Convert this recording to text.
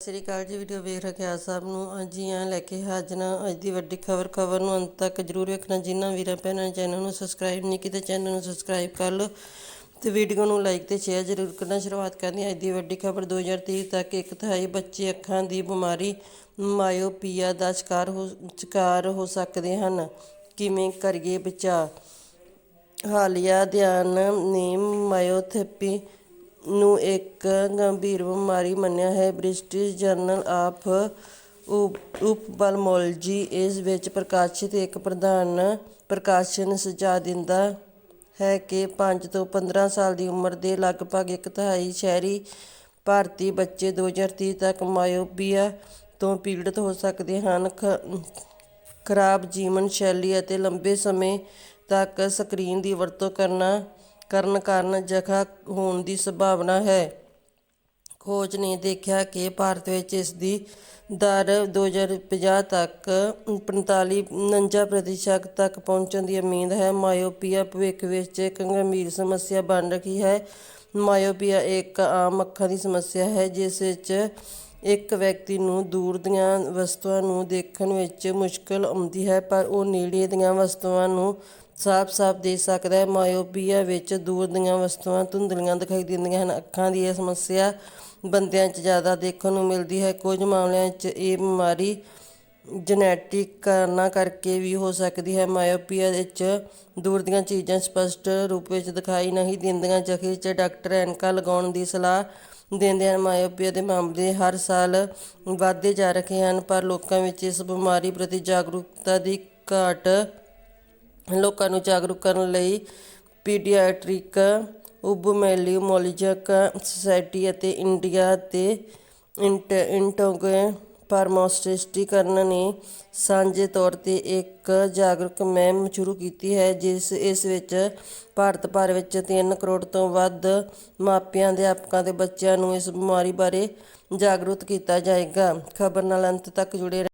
ਸਤਿ ਸ੍ਰੀ ਅਕਾਲ ਜੀ ਵੀਡੀਓ ਵੇਖ ਰਖਿਆ ਸਾਹਿਬ ਨੂੰ। ਅੱਜ ਹੀ ਆ ਲੈ ਕੇ ਹਾਜ਼ਰਾਂ ਅੱਜ ਦੀ ਵੱਡੀ ਖਬਰ ਖਬਰ ਨੂੰ ਅੰਤ ਤੱਕ ਜਰੂਰ ਵੇਖਣਾ। ਜਿਨ੍ਹਾਂ ਵੀਰਾਂ ਭੈਣਾਂ ਨੇ ਚੈਨਲ ਨੂੰ ਸਬਸਕ੍ਰਾਈਬ ਨਹੀਂ ਕੀਤਾ ਚੈਨਲ ਨੂੰ ਸਬਸਕ੍ਰਾਈਬ ਕਰ ਲਓ ਤੇ ਵੀਡੀਓ ਨੂੰ ਲਾਈਕ ਤੇ ਸ਼ੇਅਰ ਜ਼ਰੂਰ ਕਰਨਾ। ਸ਼ੁਰੂਆਤ ਕਰਨੀ ਅੱਜ ਦੀ ਵੱਡੀ ਖਬਰ। 2023 ਤੱਕ ਇੱਕ ਤਿਹਾਈ ਬੱਚੇ ਅੱਖਾਂ ਦੀ ਬਿਮਾਰੀ ਮਾਇਓਪੀਆ ਦਾ ਸ਼ਿਕਾਰ ਹੋ ਸ਼ਿਕਾਰ ਹੋ ਸਕਦੇ ਹਨ। ਕਿਵੇਂ ਕਰੀਏ ਬਚਾਅ? ਹਾਲੀਆ ਧਿਆਨ ਨੇ ਮਾਇਓਥੈਪੀ ਨੂੰ ਇੱਕ ਗੰਭੀਰ ਬਿਮਾਰੀ ਮੰਨਿਆ ਹੈ। ਬ੍ਰਿਟਿਸ਼ ਜਰਨਲ ਆਫ ਉਪਬਲਮੋਲੋਜੀ ਇਸ ਵਿੱਚ ਪ੍ਰਕਾਸ਼ਿਤ ਇੱਕ ਪ੍ਰਧਾਨ ਪ੍ਰਕਾਸ਼ਨ ਸੁਝਾਅ ਦਿੰਦਾ ਹੈ ਕਿ 5 ਤੋਂ 15 ਸਾਲ ਦੀ ਉਮਰ ਦੇ ਲਗਭਗ ਇੱਕ ਤਿਹਾਈ ਸ਼ਹਿਰੀ ਭਾਰਤੀ ਬੱਚੇ 2030 ਤੱਕ ਮਾਇਓਪੀਆ ਤੋਂ ਪੀੜਤ ਹੋ ਸਕਦੇ ਹਨ। ਖਰਾਬ ਜੀਵਨ ਸ਼ੈਲੀ ਅਤੇ ਲੰਬੇ ਸਮੇਂ ਤੱਕ ਸਕਰੀਨ ਦੀ ਵਰਤੋਂ ਕਰਨਾ ਕਰਨ ਕਾਰਨ ਜਖਾ ਹੋਣ ਦੀ ਸੰਭਾਵਨਾ ਹੈ। ਖੋਜ ਨੇ ਦੇਖਿਆ ਕਿ ਭਾਰਤ ਵਿੱਚ ਇਸ ਦੀ ਦਰ 2050 ਤੱਕ 45 49% ਤੱਕ ਪਹੁੰਚਣ ਦੀ ਉਮੀਦ ਹੈ। ਮਾਇਓਪੀਆ ਭਵਿੱਖ ਵਿੱਚ ਇੱਕ ਗੰਭੀਰ ਸਮੱਸਿਆ ਬਣ ਰਹੀ ਹੈ। ਮਾਇਓਪੀਆ ਇੱਕ ਆਮ ਅੱਖਾਂ ਦੀ ਸਮੱਸਿਆ ਹੈ, ਜਿਸ ਵਿੱਚ ਇੱਕ ਵਿਅਕਤੀ ਨੂੰ ਦੂਰ ਦੀਆਂ ਵਸਤੂਆਂ ਨੂੰ ਦੇਖਣ ਵਿੱਚ ਮੁਸ਼ਕਲ ਆਉਂਦੀ ਹੈ, ਪਰ ਉਹ ਨੇੜੇ ਦੀਆਂ ਵਸਤੂਆਂ ਨੂੰ ਸਾਫ਼-ਸਾਫ਼ ਦੇਖ ਸਕਦਾ ਹੈ। ਮਾਇਓਪੀਆ ਵਿੱਚ ਦੂਰ ਦੀਆਂ ਵਸਤੂਆਂ ਧੁੰਦਲੀਆਂ ਦਿਖਾਈ ਦਿੰਦੀਆਂ ਹਨ। ਅੱਖਾਂ ਦੀ ਇਹ ਸਮੱਸਿਆ ਬੰਦਿਆਂ 'ਚ ਜ਼ਿਆਦਾ ਦੇਖਣ ਨੂੰ ਮਿਲਦੀ ਹੈ। ਕੁਝ ਮਾਮਲਿਆਂ 'ਚ ਇਹ ਬਿਮਾਰੀ ਜੈਨੇਟਿਕ ਕਾਰਨਾਂ ਕਰਕੇ ਵੀ ਹੋ ਸਕਦੀ ਹੈ। ਮਾਇਓਪੀਆ ਵਿੱਚ ਦੂਰ ਦੀਆਂ ਚੀਜ਼ਾਂ ਸਪਸ਼ਟ ਰੂਪ ਵਿੱਚ ਦਿਖਾਈ ਨਹੀਂ ਦਿੰਦੀਆਂ ਜ਼ਖਮੀ 'ਚ ਡਾਕਟਰ ਐਨਕਾ ਲਗਾਉਣ ਦੀ ਸਲਾਹ ਦਿੰਦੇ ਹਨ। ਮਾਇਓਪੀਆ ਦੇ ਮਾਮਲੇ ਹਰ ਸਾਲ ਵਧਦੇ ਜਾ ਰਹੇ ਹਨ, ਪਰ ਲੋਕਾਂ ਵਿੱਚ ਇਸ ਬਿਮਾਰੀ ਪ੍ਰਤੀ ਜਾਗਰੂਕਤਾ ਦੀ ਘਾਟ ਲੋਕਾਂ ਨੂੰ ਜਾਗਰੂਕ ਕਰਨ ਲਈ ਪੀਡੀਆਟ੍ਰਿਕ ਉਬਮੈਲਿਓਮੋਲੋਜਿਕ ਸੁਸਾਇਟੀ ਅਤੇ ਇੰਡੀਆ ਤੇ ਇੰਟ, ਇੰਟੋਗੇ ਫਾਰਮਾਸਿਸਟੀਕਰਨ ਨੇ ਸਾਂਝੇ ਤੌਰ ਤੇ ਇੱਕ ਜਾਗਰੂਕ ਮੁਹਿੰਮ ਸ਼ੁਰੂ ਕੀਤੀ ਹੈ, ਜਿਸ, ਇਸ ਵਿੱਚ ਭਾਰਤ ਭਰ ਵਿੱਚ 3 ਕਰੋੜ ਤੋਂ ਵੱਧ ਮਾਪਿਆਂ, ਅਧਿਆਪਕਾਂ ਤੇ ਬੱਚਿਆਂ ਨੂੰ ਇਸ ਬਿਮਾਰੀ ਬਾਰੇ ਜਾਗਰੂਕ ਕੀਤਾ ਜਾਏਗਾ। ਖਬਰ ਨਾਲ ਅੰਤ ਤੱਕ ਜੁੜੇ